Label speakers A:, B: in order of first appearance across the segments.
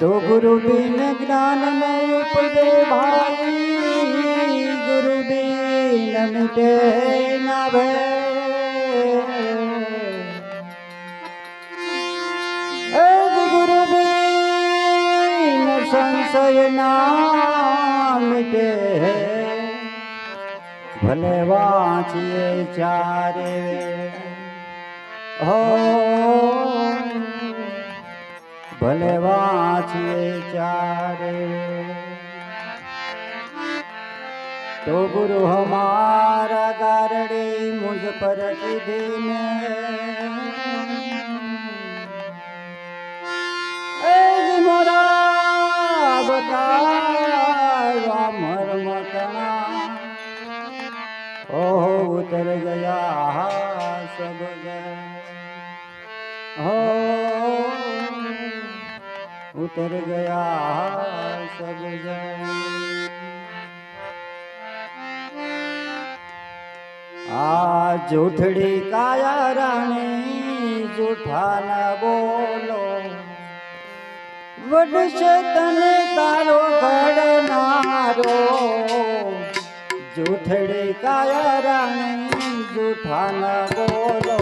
A: તો ગુરુ બિન જ્ઞાન નહીં ઉપજે ભાઈ ગુરુ બિન મિટે ના ભે ગુરુ બિન સંશય ના મિટે ભલે વાંચીએ ચારે. હો ભલે વાંચીએ तो गुरु हमारा गारड़ी मुझ पर दीन मोरा उतर गया सब गए हो ઉતર ગયા સબ આ જૂઠડી કાયા રાણી જૂઠા ન બોલો. વડશે તને તારો ઘડનારો જૂઠડી કાયા રાણી જૂઠા ન બોલો.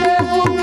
A: লেবু